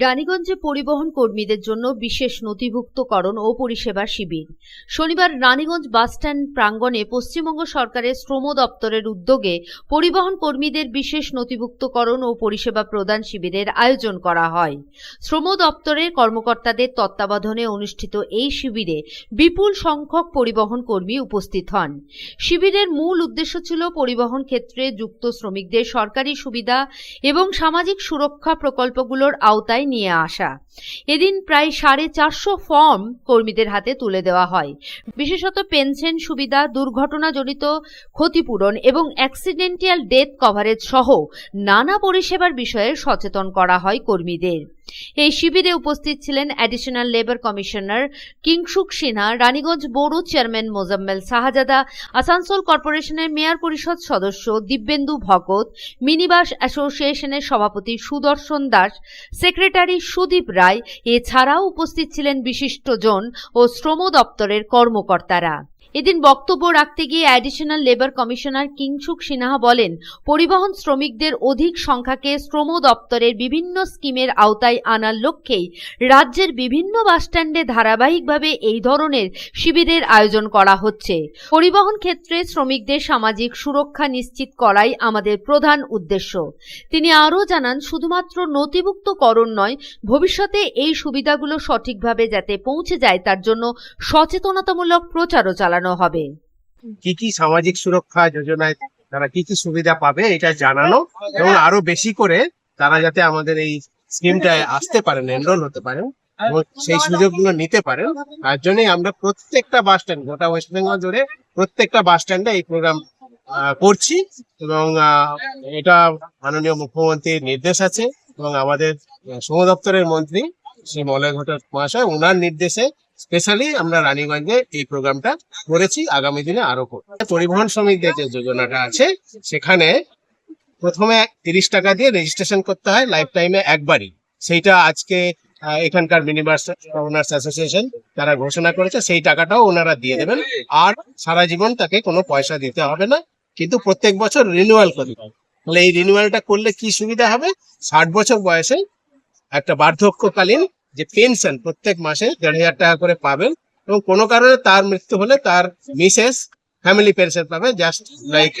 রানীগঞ্জে পরিবহন কর্মীদের জন্য বিশেষ নথিভুক্তকরণ ও পরিষেবা শিবির। শনিবার রানীগঞ্জ বাসস্ট্যান্ড প্রাঙ্গণে পশ্চিমবঙ্গ সরকারের শ্রম দপ্তরের উদ্যোগে পরিবহন কর্মীদের বিশেষ নথিভুক্তকরণ ও পরিষেবা প্রদান শিবিরের আয়োজন করা হয়। শ্রম দপ্তরের কর্মকর্তাদের তত্ত্বাবধানে অনুষ্ঠিত এই শিবিরে বিপুল সংখ্যক পরিবহন কর্মী উপস্থিত হন। শিবিরের মূল উদ্দেশ্য ছিল পরিবহন ক্ষেত্রে যুক্ত শ্রমিকদের সরকারি সুবিধা এবং সামাজিক সুরক্ষা প্রকল্পগুলোর আওতায় নিয়ে আসা। এদিন প্রায় সাড়ে চারশো ফর্ম কর্মীদের হাতে তুলে দেওয়া হয়। বিশেষত পেনশন সুবিধা, দুর্ঘটনাজনিত ক্ষতিপূরণ এবং অ্যাক্সিডেন্টিয়াল ডেথ কভারেজ সহ নানা পরিষেবার বিষয়ে সচেতন করা হয় কর্মীদের। এই শিবিরে উপস্থিত ছিলেন additional labour commissioner Kingshuk Sinha, Raniganj board chairman Mozammel Shahzada, Asansol কর্পোরেশনের মেয়র পরিষদ সদস্য দিব্যেন্দু ভগত মিনিবাস অ্যাসোসিয়েশনের সভাপতি সুদর্শন দাস সেক্রেটারি সুদীপ রায় এছাড়াও উপস্থিত ছিলেন বিশিষ্টজন ও শ্রম দপ্তরের কর্মকর্তারা। এদিন বক্তব্য রাখতে গিয়ে additional labour commissioner Kingshuk Sinha বলেন, পরিবহন শ্রমিকদের অধিক সংখ্যাকে শ্রম দপ্তরের বিভিন্ন স্কিমের আওতায় আনার লক্ষ্যেই রাজ্যের বিভিন্ন বাসস্ট্যান্ডে ধারাবাহিকভাবে এই ধরনের শিবিরের আয়োজন করা হচ্ছে। পরিবহন ক্ষেত্রে শ্রমিকদের সামাজিক সুরক্ষা নিশ্চিত করাই আমাদের প্রধান উদ্দেশ্য। তিনি আরও জানান, শুধুমাত্র নথিভুক্তকরণ নয়, ভবিষ্যতে এই সুবিধাগুলো সঠিকভাবে যাতে পৌঁছে যায় তার জন্য সচেতনতামূলক প্রচারও চালানো হবে। কি কি সামাজিক সুরক্ষা যোজনায় তারা কি কি সুবিধা পাবে এটা জানানো এবং আরও বেশি করে তারা যাতে আমাদের এই স্কিমটায় আসতে পারেন এনরোল হতে পারেন সেই সুযোগগুলো নিতে পারেন। তার জন্যই আমরা প্রত্যেকটা বাস স্ট্যান্ড গোটা ওয়েস্ট বেঙ্গল জুড়ে প্রত্যেকটা বাস স্ট্যান্ডে এই প্রোগ্রাম করছি এবং এটা মাননীয় মুখ্যমন্ত্রীর নির্দেশ আছে এবং আমাদের শ্রম দপ্তরের মন্ত্রী শ্রী মলয় ঘটক মহাশয় ওনার নির্দেশে স্পেশালি আমরা রানীগঞ্জে এই প্রোগ্রামটা করেছি, আগামী দিনে আরও করব পরিবহন শ্রমিকদের যে যোজনাটা আছে, সেখানে প্রথমে তিরিশ টাকা দিয়ে রেজিস্ট্রেশন করতে হয় লাইফ টাইমে একবারই। সেইটা আজকে এখানকার মিনিবাস ওনার্স অ্যাসোসিয়েশন তারা ঘোষণা করেছে, সেই টাকাটাও ওনারা দিয়ে দেবেন। আর সারা জীবন তাকে কোনো পয়সা দিতে হবে না, কিন্তু প্রত্যেক বছর রিনিউয়াল করতে হবে তাহলে এই রিনিউয়ালটা করলে কি সুবিধা হবে? ষাট বছর বয়সে একটা বার্ধক্যকালীন যে পেনশন প্রত্যেক মাসে দেড় হাজার টাকা করে পাবেন এবং কোনো কারণে তার মৃত্যু হলে তার মিসেস ফ্যামিলি পেনশন পাবে জাস্ট লাইক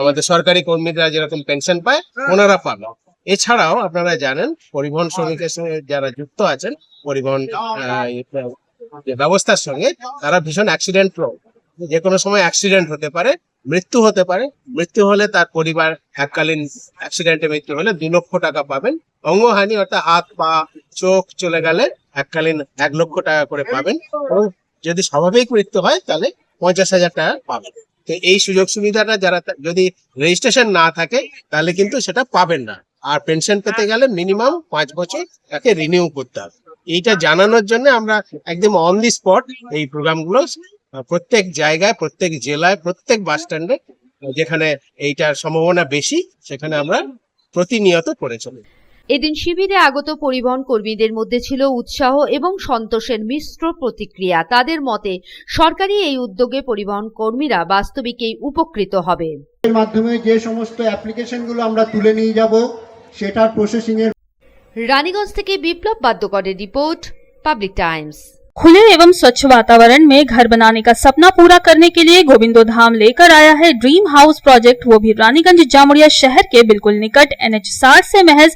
আমাদের সরকারি কর্মীরা যেরকম পেনশন পায়, ওনারা পাবে। এছাড়াও আপনারা জানেন, পরিবহন শ্রমিকের সঙ্গে যারা যুক্ত আছেন, পরিবহন ব্যবস্থার সঙ্গে তারা ভীষণ অ্যাক্সিডেন্ট যে কোনো সময় অ্যাক্সিডেন্ট হতে পারে, মৃত্যু হতে পারে, মৃত্যু হলে তার পরিবার এককালীন অ্যাক্সিডেন্টে মৃত্যু হলে দু লক্ষ টাকা পাবেন। অঙ্গহানি অর্থাৎ হাত পা, চোখ চলে গেলে এককালীন এক লক্ষ টাকা করে পাবেন যদি স্বাভাবিক মৃত্যু হয়, তাহলে পঞ্চাশ হাজার টাকা পাবেন। তো এই সুযোগ সুবিধাটা যারা যদি রেজিস্ট্রেশন না থাকে, তাহলে কিন্তু সেটা পাবেন না। আর পেনশন পেতে গেলে মিনিমাম পাঁচ বছর তাকে রিনিউ করতে হবে। এইটা জানানোর জন্য আমরা একদম অন দি স্পট এই প্রোগ্রামগুলো, প্রত্যেক জায়গায়, প্রত্যেক জেলায়, প্রত্যেক বাস স্ট্যান্ডে যেখানে এইটার সম্ভাবনা বেশি, সেখানে আমরা প্রতিনিয়ত করে চলি। এদিন শিবিরে আগত পরিবহন কর্মীদের মধ্যে ছিল উৎসাহ এবং সন্তোষের মিশ্র প্রতিক্রিয়া তাদের মতে সরকারি এই উদ্যোগে পরিবহন কর্মীরা বাস্তবিকই উপকৃত হবে এর মাধ্যমে যে সমস্ত অ্যাপ্লিকেশনগুলো আমরা তুলে নিয়ে যাব সেটার প্রসেসিং এর রানীগঞ্জ থেকে বিপ্লব বাদ্যকরের রিপোর্ট পাবলিক টাইমস खुले एवं स्वच्छ वातावरण में घर बनाने का सपना पूरा करने के लिए गोविंदो धाम लेकर आया है ड्रीम हाउस प्रोजेक्ट वो भी रानीगंज जामुड़िया शहर के बिल्कुल निकट एनएच साठ से महज